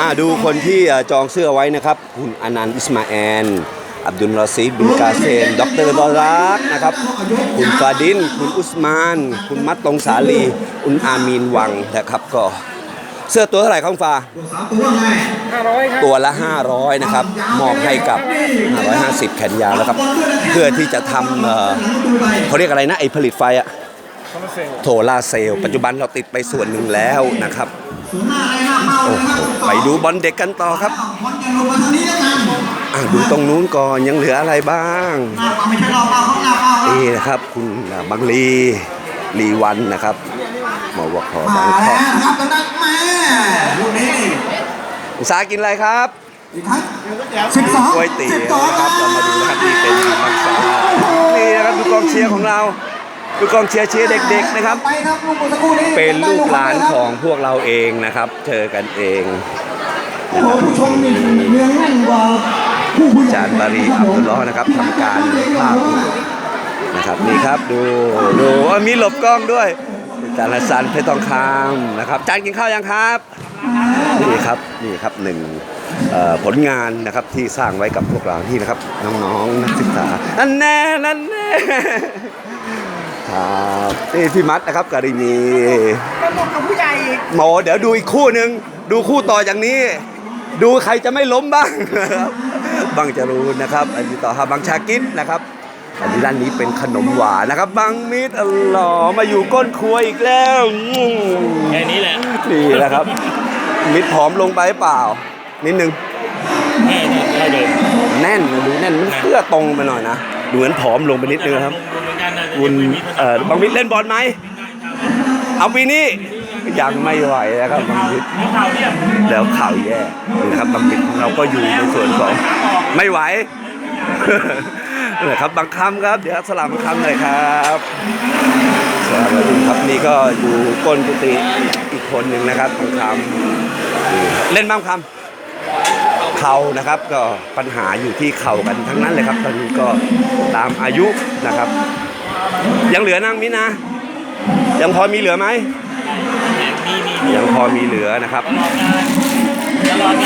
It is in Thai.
อ่าดูคนที่เอ่อจองเสื้อไว้นะครับ คุณอนันต์อิสมาแอลอับดุลรอซีดบินกาเซนดรดอรักนะครับ คุณฟาดิน คุณอุสมาน คุณมัตตงสาลี คุณอามีนวังนะครับก็เสื้อตัวเท่าไหร่ครับคุณฟ้าสามตัวไงห้าร้อยครับตัวละ 500 นะครับ มอบให้กับ 550 แขนยาวแล้วครับ เพื่อที่จะทำเอ่อดูไปเขาเรียกอะไรนะ ไอผลิตไฟอะ คอมเมอร์เซลโทลาร์เซลล์ปัจจุบันเราติดไปส่วนหนึ่งแล้วนะครับศูนย์หน้าอะไรหน้าเป้าโอ้นะโหครับไปดูบอลเด็กกันต่อครับบอลยังลงมาทางนี้แล้วกันอะดูตรงนู้นก่อนยังเหลืออะไรบ้างหน้าเป้าไม่ใช่รอบเป้าเขาหน้าเป้าครับนี่นะครับ คุณบังลีลีวันนะครับมาวคอมาบางกแล้อกวนะครับตอนนั้นแม่ลูกนี้อุตสาหกินอะไรครับอีกครั้งสิบสองก๋วยเตี๋สิบยวสองนะครับเรามาดูนะครับนี่เป็นบางสานี่นะครับดูกองเชียร์ของเรา ดูกองเชียร์เชียร์เด็ก ๆนะครับไปครับลูกเมื่อสักครู่นี้เป็นลูกหลานของพวกเราเองนะครับ เจอกันเองโอ้โหผู้ชมนี่เนืองแน่นกว่าผู้ผู้อาจารย์บารีอับดุลล้อฮ์นะครับทำการภาพนะครับนี่ครับดูดูอะมีหลบกล้องด้วยอาจารย์ฮัสซันเพชรทองคำนะครับอาจารย์กินข้าวยังครับนี่ครับนี่ครับหนึ่งเอ่อผลงานนะครับที่สร้างไว้กับพวกเราที่นะครับน้องๆนักศึกษานั่นแน่นั่นแน่ ครับนี่พี่มัดนะครับการินีก็บอกกับผู้ใหญ่อีกหมอเดี๋ยวดูอีกคู่หนึ่งดูคู่ต่ออย่างนี้ ดูใครจะไม่ล้มบ้างบังจรูนนะครับ อันนี้ต่อฮาบังชากิดนะครับอันนี้ด้านนี้เป็นขนมหวานนะครับบังมิดอัลลอฮ์มาอยู่ก้นครัวอีกแล้วอืมแค่นี้แหละนี่นะครับ มิดผอมลงไปเปล่า นิดนึงแค่นี้เท่าเดิมแน่นนะดูแน่นมันเสื้อตรงไปหน่อยนะดูเหมือนผอมลงไปนิดนึงครับ คุณเอ่อบังมิดเล่นบอลไหมเอาปีนี้ยังไม่ไหวนะครับบังมิดมีข่าวเนี่ยแล้วข่าวแย่นะครับบางทีเราก็อยู่ในส่วนของไม่ไหวนะครับบางคำครับ เดี๋ยวสลับบางคำหน่อยครับสวัสดีครับนี่ก็อยู่ก้นกุฏิอีกคนหนึ่งนะครับบางคำเล่นบางคำเข่านะครับก็ปัญหาอยู่ที่เข่ากันทั้งนั้นเลยครับตอนนี้ก็ตามอายุนะครับ ยังเหลือนางมินะ ยังพอมีเหลือไหมมีมียังพอมีเหลือนะครับ ตลอด